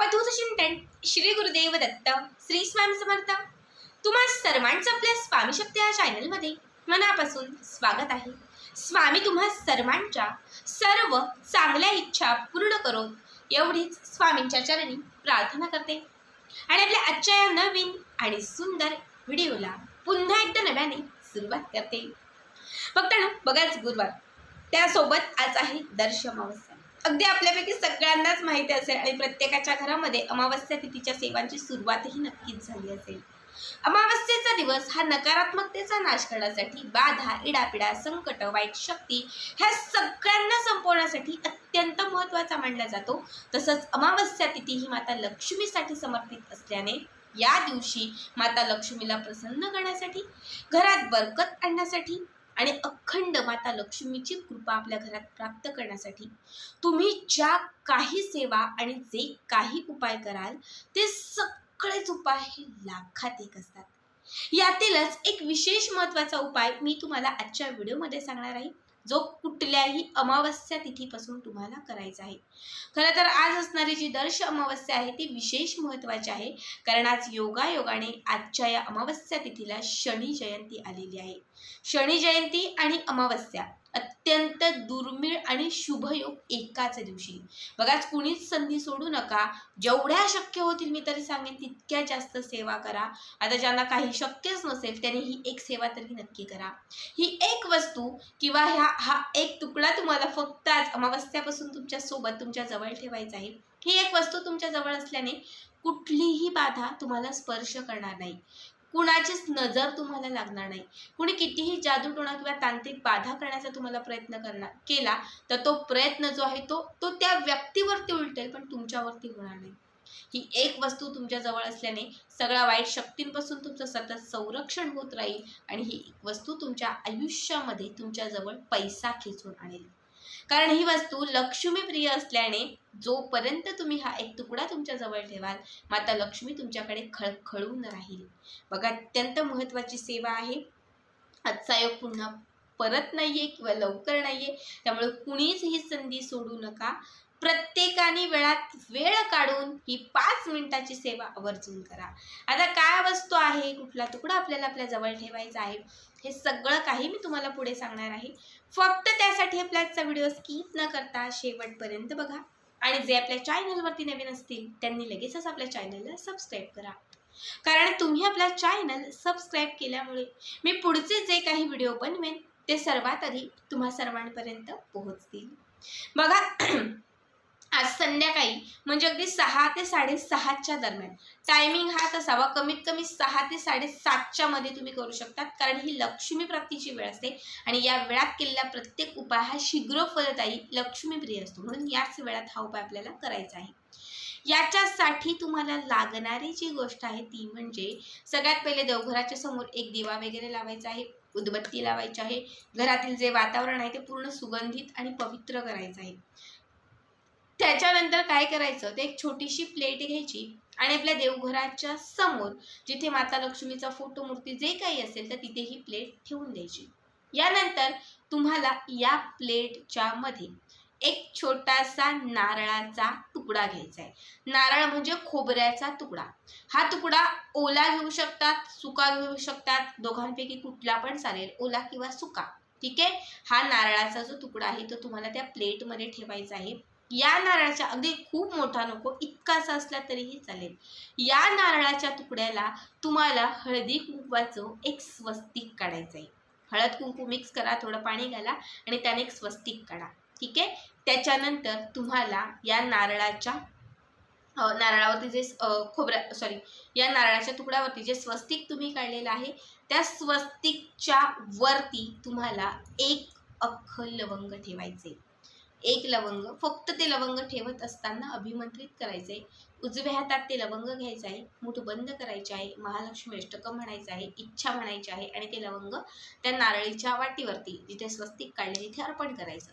अवधूत चिंतन श्री गुरुदेव दत्त श्री स्वामी समर्थ तुम्हा सर्वांचं आपल्या स्वामी शब्द या चॅनलमध्ये मनापासून स्वागत आहे. स्वामी तुम्हा सर्वांच्या सर्व चांगल्या इच्छा पूर्ण करून एवढीच स्वामींच्या चरणी प्रार्थना करते. आणि आपल्या आजच्या या नवीन आणि सुंदर व्हिडिओला पुन्हा एकदा नव्याने सुरुवात करते. बघताना ना बघाच गुरुवार. त्यासोबत आज आहे दर्श अगदी आपल्यापैकी सगळ्यांनाच माहिती असेल आणि प्रत्येकाच्या घरामध्ये अमावस्या तिथीच्या सेवांची सुरुवातही नक्कीच झाली असेल. अमावस्येचा दिवस हा नकारात्मकतेचा नाश करण्यासाठी बाधा इडापिडा संकट वाईट शक्ती ह्या सगळ्यांना संपवण्यासाठी अत्यंत महत्त्वाचा मानला जातो. तसंच अमावस्या तिथी ही माता लक्ष्मीसाठी समर्पित असल्याने या दिवशी माता लक्ष्मीला प्रसन्न करण्यासाठी घरात बरकत आणण्यासाठी आणि अखंड माता लक्ष्मीची कृपा आपल्या घरात प्राप्त करण्यासाठी तुम्ही ज्या काही सेवा आणि जे काही उपाय कराल ते सगळेच उपाय हे लाखात एक असतात. यातीलच एक विशेष महत्त्वाचा उपाय मी तुम्हाला आजच्या व्हिडिओमध्ये सांगणार आहे. जो कुठल्याही अमावस्या तिथीपासून तुम्हाला करायचा आहे. खरं तर आज असणारी जी दर्श अमावस्या आहे ती विशेष महत्त्वाची आहे. कारण आज योगायोगाने आजच्या या अमावस्या तिथीला शनी जयंती आलेली आहे. शनी जयंती आणि अमावस्या अत्यंत दुर्मिळ आणि शुभयोग एकाच दिवशी. बघाच कुणीच संधी सोडू नका. जेवढ्या शक्य होतील मी तरी सांगेन तितक्या जास्त सेवा करा. आता ज्यांना काही शक्यच नसेल त्यांनी ही एक सेवा तरी नक्की करा. ही एक वस्तू किंवा ह्या हा एक तुकडा तुम्हाला फक्त आज अमावस्यापासून तुमच्यासोबत तुमच्या जवळ ठेवायचा आहे. ही एक वस्तू तुमच्या जवळ असल्याने कुठलीही बाधा तुम्हाला स्पर्श करणार नाही. कुणाचीच नजर तुम्हाला लागणार नाही. कुणी कितीही जादूटोणा किंवा तांत्रिक बाधा करण्याचा तुम्हाला प्रयत्न करणार केला तर तो प्रयत्न जो आहे तो तो त्या व्यक्तीवरती उलटेल पण तुमच्यावरती होणार नाही. ही एक वस्तू तुमच्याजवळ असल्याने सगळ्या वाईट शक्तींपासून तुमचं सतत संरक्षण होत राहील आणि ही वस्तू तुमच्या आयुष्यामध्ये तुमच्याजवळ पैसा खेचून आणेल. कारण ही वस्तू लक्ष्मी प्रिय असल्याने जोपर्यंत तुम्ही हा एक तुकडा तुमच्या जवळ ठेवाल माता लक्ष्मी तुमच्याकडे खळखळून राहील. बघा अत्यंत महत्त्वाची सेवा आहे. आजचा योग पुन्हा परत नाहीये किंवा लवकर नाहीये. त्यामुळे कुणीच ही संधी सोडू नका. प्रत्येकाने वेळात वेळ काढून ही पाच मिनिटाची सेवा आवर्जून करा. आता काय वस्तू आहे कुठला तुकडा आपल्याला आपल्या जवळ ठेवायचा आहे हे सगळं काही मी तुम्हाला पुढे सांगणार आहे. फक्त त्यासाठी आपला आजचा व्हिडिओ स्किप न करता शेवटपर्यंत बघा. आणि जे आपल्या चॅनलवरती नवीन असतील त्यांनी लगेचच आपल्या चॅनलला सबस्क्राईब करा. कारण तुम्ही आपला चॅनल सबस्क्राईब केल्यामुळे मी पुढचे जे काही व्हिडिओ बनवेन ते सर्वात आधी तुम्हा सर्वांपर्यंत पोहोचतील. बघा आज संध्याकाळी म्हणजे अगदी सहा ते साडेसहाच्या दरम्यान. टायमिंग हाच असावा कमीत कमी सहा ते साडेसातच्या मध्ये तुम्ही करू शकतात कारण ही लक्ष्मी प्राप्तीची वेळ असते आणि या वेळात केलेला प्रत्येक उपाय हा शीघ्र फलदायी लक्ष्मीप्रिय असतो. म्हणून याच वेळात हा उपाय आपल्याला करायचा आहे. याच्यासाठी तुम्हाला लागणारी जी गोष्ट आहे ती म्हणजे सगळ्यात पहिले देवघराच्या समोर एक दिवा वगैरे लावायचा आहे उदबत्ती लावायची आहे घरातील जे वातावरण आहे ते पूर्ण सुगंधित आणि पवित्र करायचं आहे. त्याच्यानंतर काय करायचं? ते एक छोटीशी प्लेट घ्यायची आणि आपल्या देवघराच्या समोर जिथे माता लक्ष्मीचा फोटो मूर्ती जे काही असेल तर तिथे ही प्लेट ठेवून द्यायची. यानंतर तुम्हाला या प्लेटच्या मध्ये एक छोटासा नारळाचा तुकडा घ्यायचा आहे. नारळ म्हणजे खोबऱ्याचा तुकडा. हा तुकडा ओला घेऊ शकतात सुका घेऊ शकतात. दोघांपैकी कुठला पण चालेल ओला किंवा सुका. ठीक आहे? हा नारळाचा जो तुकडा आहे तो तुम्हाला त्या प्लेटमध्ये ठेवायचा आहे. या नारळाच्या अगदी खूप मोठा नको इतकासा असला तरीही चालेल. या नारळाच्या तुकड्याला तुम्हाला हळदी कुंकवाचं एक स्वस्तिक काढायचं आहे. हळद कुंकू मिक्स करा थोडं पाणी घाला आणि त्याने एक स्वस्तिक काढा. ठीक आहे? त्याच्यानंतर तुम्हाला या नारळाच्या नारळावरती जे खोबऱ्या सॉरी या नारळाच्या तुकड्यावरती जे स्वस्तिक तुम्ही काढलेलं आहे त्या स्वस्तिकच्या वरती तुम्हाला एक अख्ख लवंग ठेवायचे एक लवंग फक्त ते लवंग ठेवत असताना अभिमंत्रित करायचे उजव्या हातात ते लवंग घ्यायचं आहे मूठ बंद करायचे आहे महालक्ष्मी अष्टकं म्हणायचं आहे इच्छा म्हणायची आहे आणि ते लवंग त्या नारळीच्या वाटीवरती जिथे स्वस्तिक काढले तिथे अर्पण करायचं.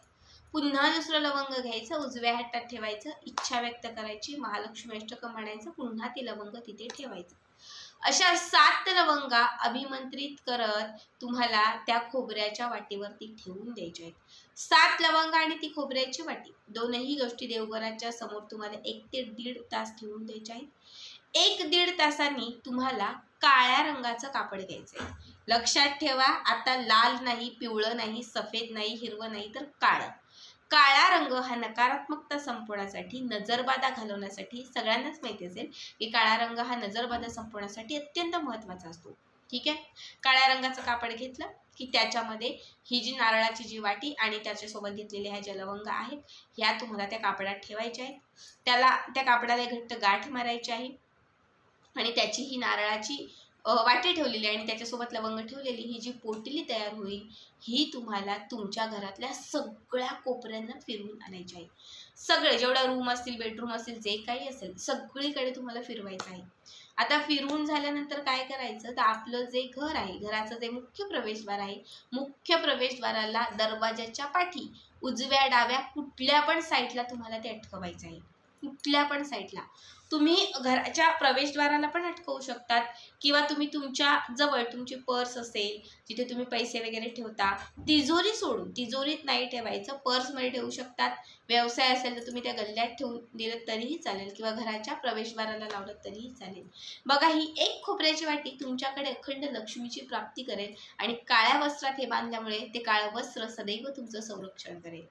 पुन्हा दुसरं लवंग घ्यायचं उजव्या हातात ठेवायचं इच्छा व्यक्त करायची महालक्ष्मी अष्टकं म्हणायचं पुन्हा ते लवंग तिथे ठेवायचं. अशा सात लवंगा अभिमंत्रित करत तुम्हाला त्या खोबऱ्याच्या वाटीवरती ठेवून द्यायच्या आहेत. सात लवंगा आणि ती खोबऱ्याची वाटी. दोनही गोष्टी देवघराच्या समोर तुम्हाला एक ते दीड तास ठेवून द्यायच्या आहेत. एक दीड तासांनी तुम्हाला काळ्या रंगाचं कापड घ्यायचं आहे लक्षात ठेवा आता लाल नाही पिवळं नाही सफेद नाही हिरवं नाही तर काळं. काळा रंग हा नकारात्मकता संपवण्यासाठी नजरबाधा घालवण्यासाठी सगळ्यांनाच माहिती असेल की काळा रंग हा नजरबाधा संपवण्यासाठी अत्यंत महत्त्वाचा असतो. ठीक आहे? काळ्या रंगाचं कापड घेतलं की त्याच्यामध्ये ही जी नारळाची जी वाटी आणि त्याच्यासोबत घेतलेल्या ह्या ज्या आहेत ह्या तुम्हाला त्या कापडात ठेवायच्या आहेत. त्याला त्या कापडाला घट्ट गाठ मारायची आहे आणि त्याची ही नारळाची वाटी ठेवलेली आहे आणि त्याच्यासोबत लवंग ठेवलेली ही जी पोटली तयार होईल ही तुम्हाला तुमच्या घरातल्या सगळ्या कोपऱ्यांना फिरवून आणायची आहे. सगळे जेवढा रूम असतील बेडरूम असतील जे काही असेल सगळीकडे तुम्हाला फिरवायचं आहे. आता फिरवून झाल्यानंतर काय करायचं? तर आपलं जे घर आहे घराचं जे मुख्य प्रवेशद्वार आहे मुख्य प्रवेशद्वाराला दरवाजाच्या पाठी उजव्या डाव्या कुठल्या पण साईडला तुम्हाला ते अटकवायचं आहे. कुठल्या पण साईडला तुम्ही घराच्या प्रवेशद्वाराला पण अटकवू शकतात. किंवा तुम्ही तुमच्या जवळ तुमची पर्स असेल जिथे तुम्ही पैसे वगैरे ठेवता तिजोरी सोडून तिजोरीत नाही ठेवायचं पर्समध्ये ठेवू शकतात. व्यवसाय असेल तर तुम्ही त्या गल्ल्यात ठेवून दिलं तरीही चालेल किंवा घराच्या प्रवेशद्वाराला लावलं तरीही चालेल. बघा ही एक खोबऱ्याची वाटी तुमच्याकडे अखंड लक्ष्मीची प्राप्ती करेल आणि काळ्या वस्त्रात हे बांधल्यामुळे ते काळं वस्त्र सदैव तुमचं संरक्षण करेल.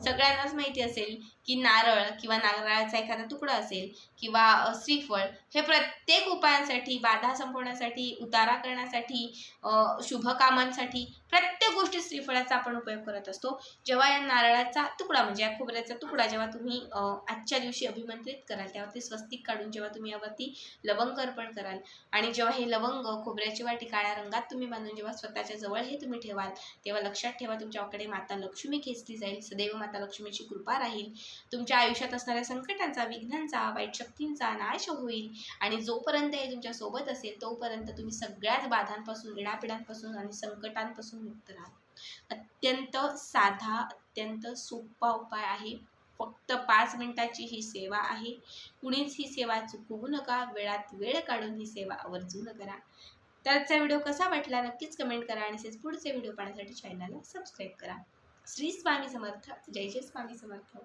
सगळ्यांनाच माहिती असेल की नारळ किंवा नारळाचा एखादा तुकडा असेल किंवा श्रीफळ हे प्रत्येक उपायांसाठी बाधा संपवण्यासाठी उतारा करण्यासाठी शुभ कामांसाठी प्रत्येक गोष्टी श्रीफळाचा आपण उपयोग करत असतो. जेव्हा या नारळाचा तुकडा म्हणजे या खोबऱ्याचा तुकडा जेव्हा तुम्ही आजच्या दिवशी अभिमंत्रित कराल त्यावरती स्वस्तिक काढून जेव्हा तुम्ही यावरती लवंग अर्पण कराल आणि जेव्हा हे लवंग खोबऱ्याची वाटी काळ्या रंगात तुम्ही बांधून जेव्हा स्वतःच्या जवळ हे तुम्ही ठेवाल तेव्हा लक्षात ठेवा तुमच्याकडे माता लक्ष्मी खेचली जाईल सदैव माता लक्ष्मीची कृपा राहील. तुमच्या आयुष्यात असणाऱ्या संकटांचा विघ्नांचा वाईट शक्तींचा नाश होईल आणि जोपर्यंत हे तुमच्यासोबत असेल तोपर्यंत तुम्ही सगळ्याच बाधांपासून इडापिडांपासून आणि संकटांपासून मुक्त राहा. अत्यंत साधा अत्यंत सोपा उपाय आहे. फक्त पाच मिनिटाची ही सेवा आहे. कुणीच ही सेवा चुकवू नका. वेळात वेळ काढून ही सेवा आवर्जून करा. त्याचा व्हिडिओ कसा वाटला नक्कीच कमेंट करा आणि तसेच पुढचे व्हिडिओ पाहण्यासाठी चॅनलला सबस्क्राईब करा. श्री स्वामी समर्थ. जय जय स्वामी समर्थ.